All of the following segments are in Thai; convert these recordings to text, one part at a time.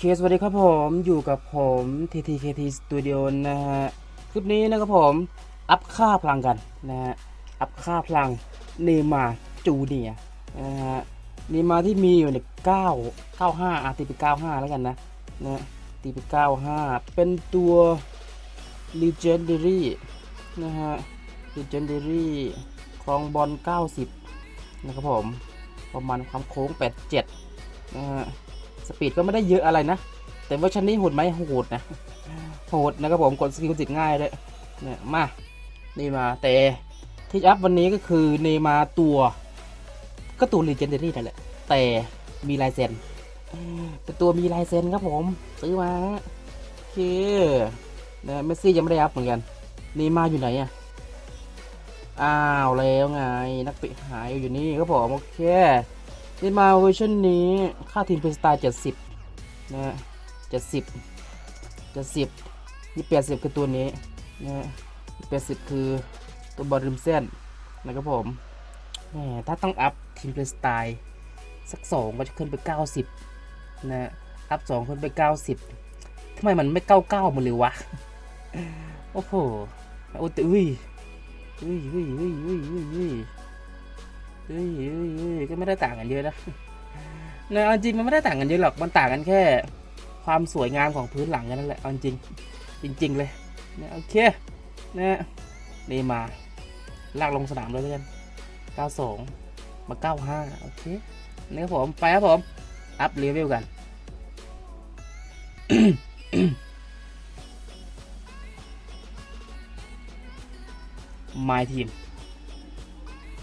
เคสวัสดีครับผมอยู่กับผม TTKT Studio นะฮะคลิปนี้นะครับผม อัพค่าพลังกันนะฮะอัพค่าพลังเนมาจูเนียนะฮะเนมาที่มีอยู่เนี่ยเก้าเก้าห้าอะตีไปเก้าห้าแล้วกันนะนะตีไปเก้าห้าเป็นตัว Legendary นะฮะ Legendary ครองบอล90 นะครับผม ประมาณความโค้ง 87 นะฮะ สปีดก็ไม่ได้เยอะอะไรนะ แต่ว่าชั้นนี้โหดไหมโหดนะโหดนะครับผมกดสกิลติดง่ายเลยเนี่ยมานี่มาแต่ที่อัพวันนี้ก็คือเนมาตัวก็ตัว Legendary นั่นแหละ แต่มีลายเซ็นเป็นตัวมีลายเซ็นครับผมซื้อมาโอเคนะเมสซี่ยังไม่ได้อัพเหมือนกันเนมาอยู่ไหนอะอ้าวแล้วไงนักเตะหายอยู่นี่ครับผมโอเค นี่มาเวอร์ชันนี้ค่าทีมเป็นสไตล์70นะ70 70นี่80คือตัวนี้นะ80คือตัวบอลริมเส้นนะครับผมแหมถ้าต้องอัพทีมเพลย์สไตล์สัก2ก็จะขึ้นไป90นะอัพ2ขึ้นไป90ทำไมมันไม่99หมดเลยวะ โอ้โหโอ้แต่อุ้ยเฮ้ยเฮ้ยเฮ้ยเฮ้ยเฮ้ย เฮ้ยเฮ้ยเฮ้ยเฮ้ยก็ไม่ได้ต่างกันเยอะนะนะเอาจริงมันไม่ได้ต่างกันเยอะหรอก มันต่างกันแค่ ความสวยงามของพื้นหลังแค่นั้นแหละเอาจริงจริง ๆ เลยนะโอเคนะนี่มาลากลงสนามเลยแล้วกัน92 มา 95 โอเคนี่ครับผม ไปครับผม อัพเลเวลกัน My Team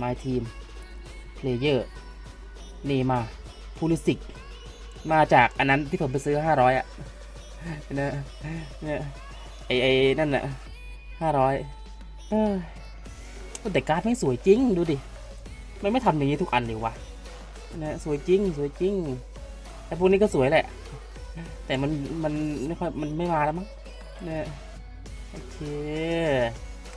My Team Player นี่มาพูลิสิก มาจากอันนั้นที่ผมไปซื้อ500อะนะเนี่ยไอไอนั่นน่ะ500เออแต่การ์ดไม่สวยจริงดูดิ มันไม่ทำอย่างนี้ทุกอันเลยวะนะสวยจริงสวยจริง แต่พวกนี้ก็สวยแหละ แต่มันมันไม่ค่อยมันไม่มาแล้วมั้งเนี่ยโอเค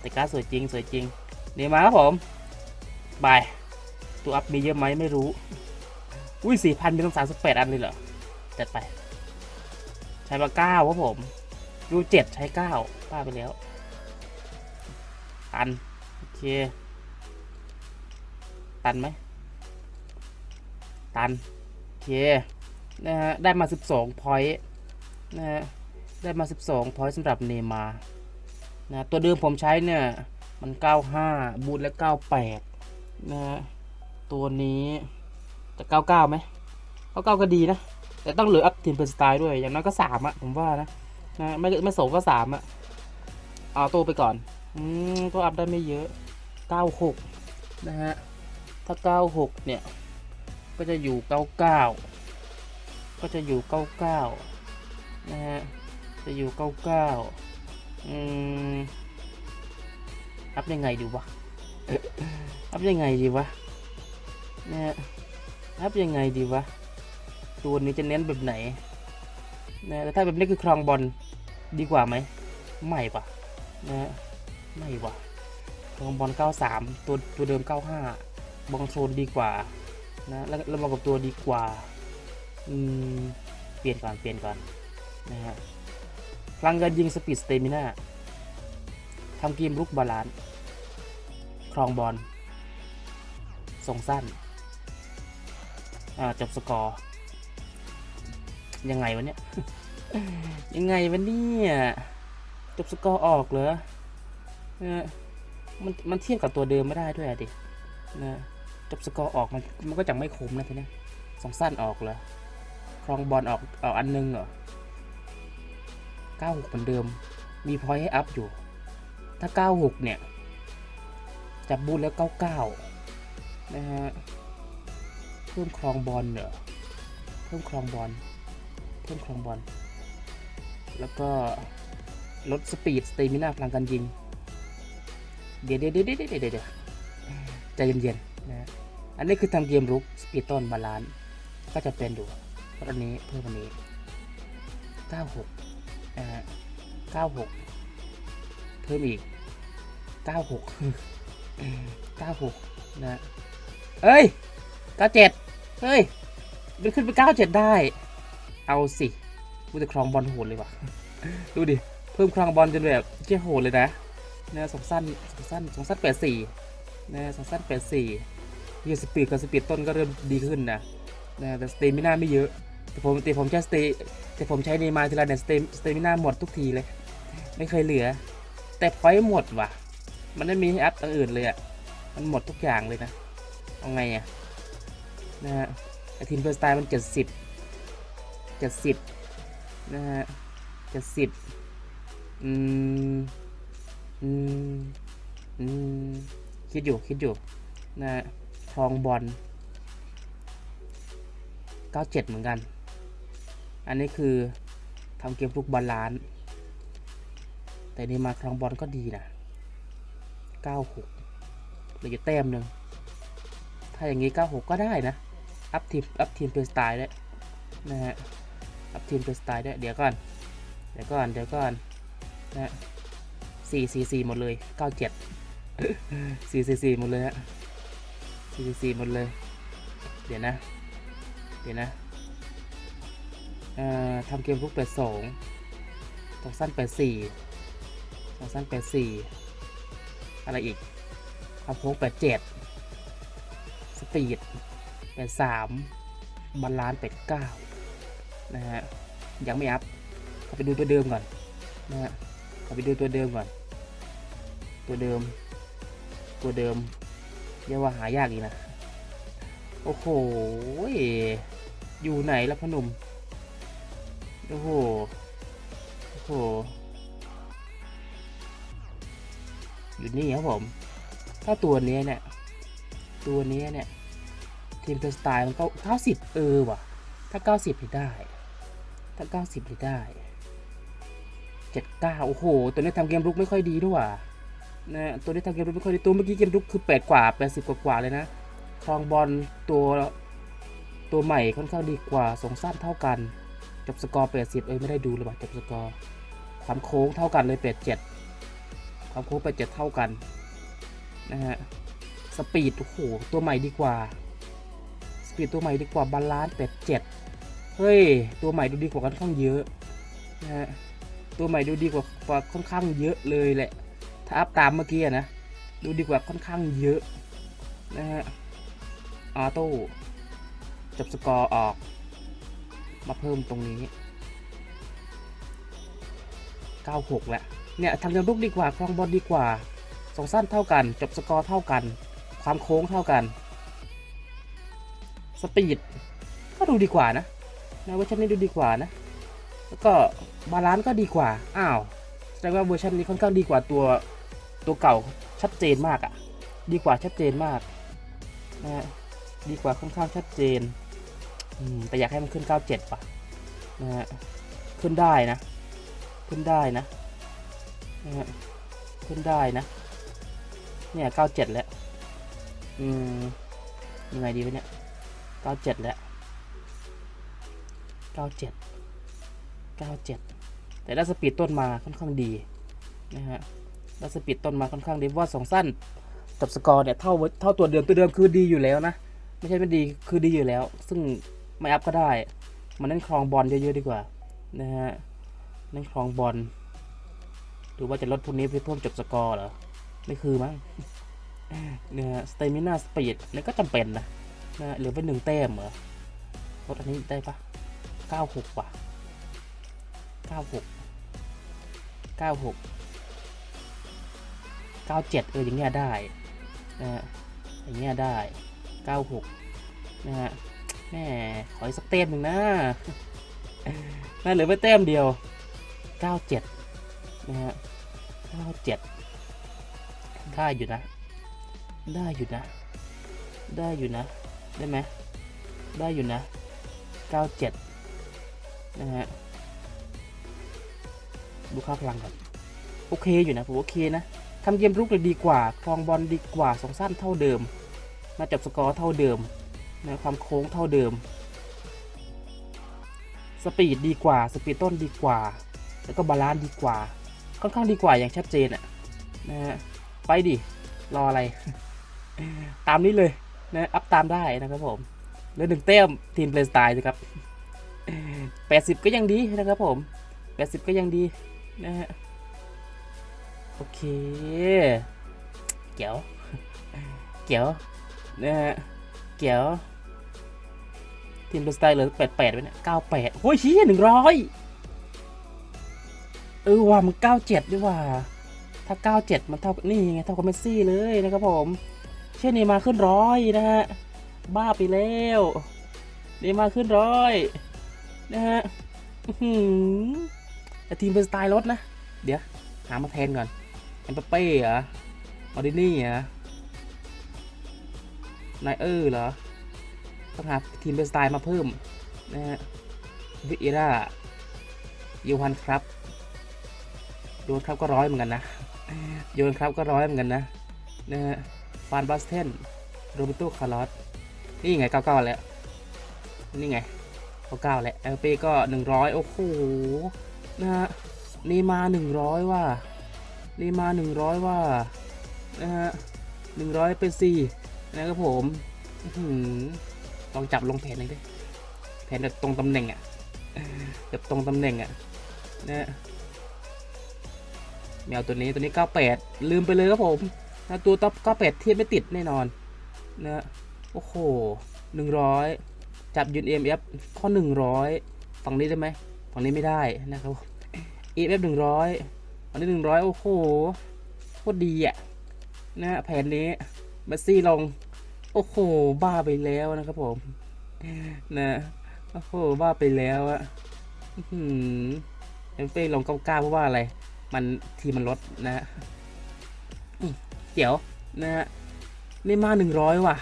แต่การดสวยจริงสวยจริงเดี๋ยวมาครับผมบาย ตัวอัพมีเยอะไหมไม่รู้ อุ้ยสี่พันมีต้องสามสิบแปดอันเลยเหรอ จัดไป ใช้มาเก้าครับผมดูเจ็ดใช้เก้าป้าไปแล้ว ตัน โอเค ตันไหม ตัน โอเค นะฮะ ได้มาสิบสองพอยต์นะฮะ ได้มาสิบสองพอยต์สำหรับเนมา นะ ตัวเดิมผมใช้เนี่ย มัน95บูทและ98นะฮะ ตัวนี้จะ99ไหม99ก็ดีนะ แต่ต้องเหลืออัพทีมเป็นสไตล์ด้วย อย่างน้อยก็3อะผมว่านะนะไม่ไม่สงก็3อะเอาตัวไปก่อน อืมตัวอัพได้ไม่เยอะ96นะฮะ ถ้า96เนี่ย ก็จะอยู่99ก็จะอยู่99นะฮะ จะอยู่99อืมอัพยังไงดีวะอัพยังไงดีวะ นี่ยอัพยังไงดีวะ ตัวนี้จะเน้นแบบไหนนะแต่ถ้าแบบนี้คือครองบอลดีกว่าไหมไม่ปะนะไม่วะครองบอล 93 ตัวตัวเดิม 95 บองโซนดีกว่านะแล้วแล้วมากับตัวดีกว่าอืมเปลี่ยนก่อนเปลี่ยนก่อนนะฮะพลังการยิงสปีดสเตมิน่าทำเกมลุกบาลานซ์ครองบอลส่งสั้น อ่าจบสกอร์ยังไงวะเนี่ย ยังไงวะเนี่ยจบสกอร์ออกเหรอเออมันมันเทียบกับตัวเดิมไม่ได้ด้วยอะดินะจบสกอร์ออกมันมันก็จะไม่คุ้มนะทีเนี้ยส่งสั้นออกเหรอครองบอลออกออกอันนึงเหรอ96เหมือนเดิม มีพอยต์ให้อัพอยู่ ถ้า 96 เนี่ย จับบูทแล้ว 99 นะฮะ เพิ่มครองบอลเหรอเพิ่มครองบอลเพิ่มครองบอลแล้วก็ลดสปีดสเตมิน่าพลังการยิงเดี๋ยวเดี๋ยวเดี๋ยวเดี๋ยวเดี๋ยวเดี๋ยวใจเย็นๆนะอันนี้คือทำเกมรุกสปีดต้นบาลานก็จะเป็นดูอันนี้เพิ่มอันนี้ 96นะฮะ96 เพิ่มอีก 96 96 นะ เอ้ย 97 เฮ้ย มันขึ้นไป97ได้ เอาสิกูจะครองบอลโหดเลยว่ะ ดูดิ เพิ่มครองบอลจนแบบเจ๊โหดเลยนะนะสองสั้นสองสั้นสองสั้นแปดสี่นะสองสั้นแปดสี่ยี่สปีดกับสปีดต้นก็เริ่มดีขึ้นนะนะแต่สเตมิน่าไม่เยอะ แต่ผมแต่ผมใช้สเตแต่ผมใช้เนมาทีไรเนี่ยสเตสเตมิน่าหมดทุกทีเลย ไม่เคยเหลือ แต่พอยหมดว่ะ มันไม่มีให้อัพอย่างอื่นเลยอะ มันหมดทุกอย่างเลยนะเอาไงอะ นะฮะไอทีมเฟอร์สไตล์มันเจ็ดสิบเจ็ดสิบนะฮะเจ็ดสิบอืมอืมอืมคิดอยู่คิดอยู่นะฮะทองบอลเก้าเจ็ดเหมือนกัน อันนี้คือทำเกมฟลุกบอลล้าน แต่นี่มาครองบอลก็ดีนะเก้าหกเหลืออยู่แต้มหนึ่ง ถ้าอย่างนี้ 96 ก็ได้นะ อัพทีมอัพทีมเป็นสไตล์ได้นะฮะอัพทีมเป็นสไตล์ได้เดี๋ยวก่อนเดี๋ยวก่อนเดี๋ยวก่อนนะฮะสี่สี่สี่หมดเลย97สี่สี่สี่หมดเลยฮะสี่สี่สี่หมดเลย เดี๋ยวนะ เดี๋ยวนะเอ่อทำเกมพวกแปดสองตองสั้นแปดสี่ตองสั้นแปดสี่อะไรอีกความโค้งแปดเจ็ดสปีด แปดสามบาลานซ์แปดเก้านะฮะยังไม่อัพเขาไปดูตัวเดิมก่อนนะฮะเขาไปดูตัวเดิมก่อน ตัวเดิม ตัวเดิมเรียกว่าหายากอีกนะ โอ้โห อยู่ไหนล่ะพอหนุ่มโอ้โห โอ้โห อยู่นี่ครับผม ถ้าตัวนี้เนี่ย ตัวนี้เนี่ย ทีมเพลย์สไตล์มันก็เก้าสิบเออว่ะ ถ้าเก้าสิบได้ ถ้าเก้าสิบได้เจ็ดเก้าโอ้โห ตัวนี้ทำเกมรุกไม่ค่อยดีด้วยว่ะนะตัวนี้ทำเกมรุกไม่ค่อยดีตัวเมื่อกี้เกมรุกคือแปดกว่าแปดสิบกว่าเลยนะครองบอลตัวตัวใหม่ค่อนข้างดีกว่าสองสั้นเท่ากันจบสกอร์แปดสิบเอ้ยไม่ได้ดูเลยว่ะจบสกอร์ความโค้งเท่ากันเลยแปดเจ็ดความโค้งแปดเจ็ดเท่ากันนะฮะสปีดโอ้โหตัวใหม่ดีกว่า สปีดตัวใหม่ดีกว่าบาลานซ์แปดเจ็ดเฮ้ย ตัวใหม่ดูดีกว่าค่อนข้างเยอะนะฮะตัวใหม่ดูดีกว่าค่อนข้างเยอะเลยแหละ ถ้าอัพตามเมื่อกี้นะ ดูดีกว่าค่อนข้างเยอะนะฮะออโต้จบสกอร์ออก มาเพิ่มตรงนี้ 96แหละเนี่ยทางเดินลุกดีกว่าครองบอลดีกว่าสองสั้นเท่ากัน จบสกอร์เท่ากัน ความโค้งเท่ากัน สปีดก็ดูดีกว่านะในเวอร์ชันนี้ดูดีกว่านะ แล้วก็บาลานซ์ก็ดีกว่า อ้าวแสดงว่าเวอร์ชันนี้ค่อนข้างดีกว่าตัวตัวเก่าชัดเจนมากอะ่ะ ดีกว่าชัดเจนมากนะดีกว่าค่อนข้างชัดเจนแต่อยากให้มันขึ้น 97 ป่ะนะฮะขึ้นได้นะ ขึ้นได้นะนะฮะขึ้นได้นะ เนี่ยเก้าเจ็ดแล้ว อืมยังไงดีวะเนี่ย เก้าเจ็ดแล้วเก้าเจ็ดเก้าเจ็ดแต่ได้สปีดต้นมาค่อนข้างดีนะฮะได้สปีดต้นมาค่อนข้างดีว่าสองสั้นกับสกอร์เนี่ยเท่าเท่าตัวเดิมตัวเดิมคือดีอยู่แล้วนะไม่ใช่ไม่ดีคือดีอยู่แล้ว ซึ่งไม่อัพก็ได้ มันเล่นครองบอลเยอะๆดีกว่านะฮะเล่นครองบอลหรือว่าจะลดพวกนี้เพื่อเพิ่มจบสกอร์เหรอไม่คือมั้งเนี่ยสเตมินาสปีดนี่ก็จำเป็นนะ นะเหลือไปหนึ่งแต้มเหรอลดอันนี้ได้ปะเก้าหกว่ะเก้าหกเก้าหกเก้าเจ็ดเอออย่างเงี้ยได้นะฮะอย่างเงี้ยได้เก้าหกนะฮะแม่ขออีกสักเต้มหนึ่งนะน่าเหลือไปแต้มเดียวเก้าเจ็ดนะฮะเก้าเจ็ดได้อยู่นะ ได้อยู่นะ ได้อยู่นะ ได้ไหมได้อยู่นะ 97 นะฮะ ดูค่าพลังก่อนโอเคอยู่นะผมโอเคนะทำเกมรุกเลยดีกว่าครองบอลดีกว่าสองสั้นเท่าเดิม มาจับสกอร์เท่าเดิมนะความโค้งเท่าเดิม สปีดดีกว่า สปีดต้นดีกว่า แล้วก็บาลานซ์ดีกว่า ค่อนข้างดีกว่าอย่างชัดเจนอะนะฮะ ไปดิ รออะไร ตามนี้เลย นะอัพตามได้นะครับผมเหลือหนึ่งแต้มทีมเพลย์สไตล์นะครับ80ก็ยังดีนะครับผม80ก็ยังดีนะฮะโอเคเกี่ยวเกี่ยวนะฮะเกี่ยวทีมดูสไตล์เหลือ88ไปเนี่ย98โอ้ยชี้หนึ่งร้อยเออว่ามัน97ด้วยว่า ถ้า97มันเท่านี่ไงเท่ากับเมสซี่เลยนะครับผม ช่นนี้มาขึ้นร้อยนะฮะ บ้าไปแล้วนี่มาขึ้นร้อยนะฮะอื้อหือแต่ทีมเป็นสไตล์รถนะ เดี๋ยว หามาแทนก่อนเอ็มเปเป้เหรอมาดินี่เหรอนายเออเหรอต้องหาทีมเป็นสไตล์มาเพิ่มนะฮะวิเอร่ายูฮันครับโยนครับก็ร้อยเหมือนกันนะโยนครับก็ร้อยเหมือนกันนะนะฮะ ฟานบัสเทนโรเบโตคาร์ลอสนี่ไงเก้าเก้าแล้ว นี่ไงเก้าเก้าแล้วเอลเปก็หนึ่งร้อยโอ้โห นะฮะนีมาหนึ่งร้อยว่านีมาหนึ่งร้อยว่า นะฮะหนึ่งร้อยเป็นสี่นะครับผมอื้อหือลองจับลงแผนหน่อยดิแผนแบบตรงตำแหน่งอะ่ะแบบตรงตำแหน่งอะ่ะนะแมวตัวนี้ตัวนี้ 98 ลืมไปเลยครับผม นะตัวท็อป98เทียบไม่ติดแน่นอนนะโอ้โห100จับยืน EMF ข้อ100ฝั่งนี้ได้ไหมฝั่งนี้ไม่ได้นะครับ EMF 100ฝั่งนี้100โอ้โหโคตรดีอะ่ะนะแผนนี้เมสซี่ลง โอ้โห บ้าไปแล้วนะครับผม นะโอ้โห บ้าไปแล้วอะเอ็มเป้ลงเก้าเก้าเพราะว่าอะไร มันทีมันลดนะ เดี๋ยวนะฮะนี่มาหนึ่งร้อยว่ะ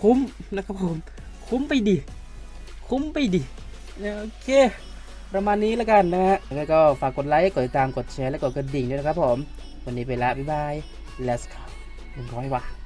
คุ้มนะครับผม คุ้มไปดิ คุ้มไปดิโอเคประมาณนี้แล้วกันนะฮะแล้วก็ฝากกดไลค์ กดติดตาม กดแชร์ และกดกระดิ่งด้วยนะครับผม วันนี้ไปละ บ๊ายบาย let's go หนึ่งร้อยว่ะ